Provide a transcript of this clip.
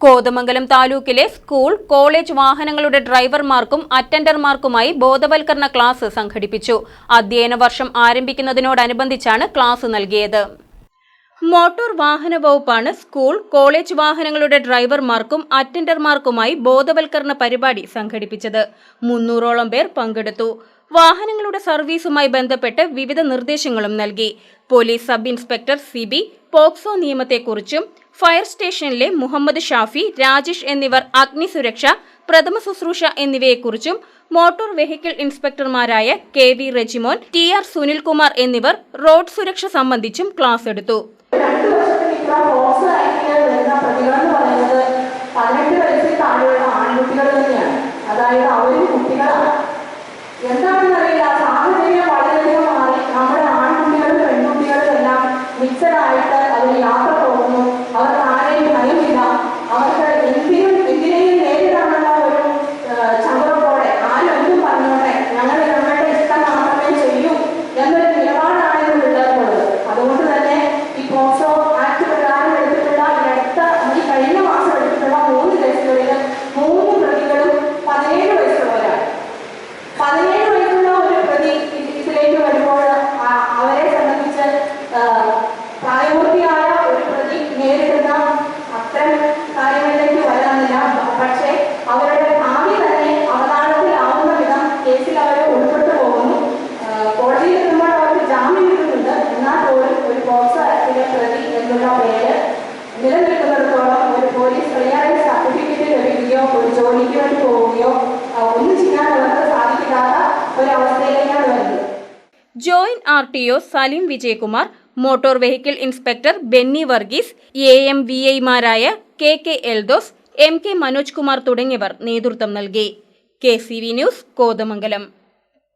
കോതമംഗലം താലൂക്കിലെ school college വാഹനങ്ങളുടെ ഡ്രൈവർമാർക്കും അറ്റൻഡർമാർക്കുമായി ബോധവൽക്കരണ ക്ലാസ് സംഘടിപ്പിച്ചു. അധ്യയന വർഷം ആരംഭിക്കുന്നതിനോടനുബന്ധിച്ചാണ് ക്ലാസ് നൽകിയത്. മോട്ടോർ വാഹന വകുപ്പാണ് സ്കൂൾ കോളേജ് വാഹനങ്ങളുടെ ഡ്രൈവർമാർക്കും അറ്റൻഡർമാർക്കുമായി ബോധവൽക്കരണ പരിപാടി സംഘടിപ്പിച്ചത്. മുന്നൂറോളം പേർ പങ്കെടുത്തു. വാഹനങ്ങളുടെ സർവീസുമായി ബന്ധപ്പെട്ട് വിവിധ നിർദ്ദേശങ്ങളും നൽകി. Police sub inspector C POCSO നിയമത്തെക്കുറിച്ചും fire സ്റ്റേഷനിലെ മുഹമ്മദ് ഷാഫി രാജേഷ് എന്നിവർ അഗ്നിസുരക്ഷ പ്രഥമ ശുശ്രൂഷ എന്നിവയെക്കുറിച്ചും motor vehicle ഇൻസ്പെക്ടർമാരായ K V Rejimon T R Sunilkumar എന്നിവർ റോഡ് സുരക്ഷ സംബന്ധിച്ചും ക്ലാസ് എടുത്തു അതായത് അവരും എന്താണെന്നറിയില്ല സാഹചര്യം വളരെയധികം മാറി നമ്മുടെ ആൺകുട്ടികളും പെൺകുട്ടികളും എല്ലാം മിക്സഡ് Ngồi. നിലനിൽക്കുന്നിടത്തോളം ഒരു പോലീസ് ക്ലിയറൻസ് സർട്ടിഫിക്കറ്റ് ലഭിക്കുകയോ ഒരു ജോലിക്ക് വേണ്ടി പോവുകയോ ഒന്നും ചെയ്യാൻ അവർക്ക് സാധിക്കാത്ത ഒരവസ്ഥയിലേക്കാണ് വരുന്നത് joint R T O Saleem Vijayakumar motor vehicle inspector Benny Varghese A M V ഐമാരായ K K Eldos M K Manoj Kumar തുടങ്ങിയവർ നേതൃത്വം നൽകി. K C V news Kothamangalam.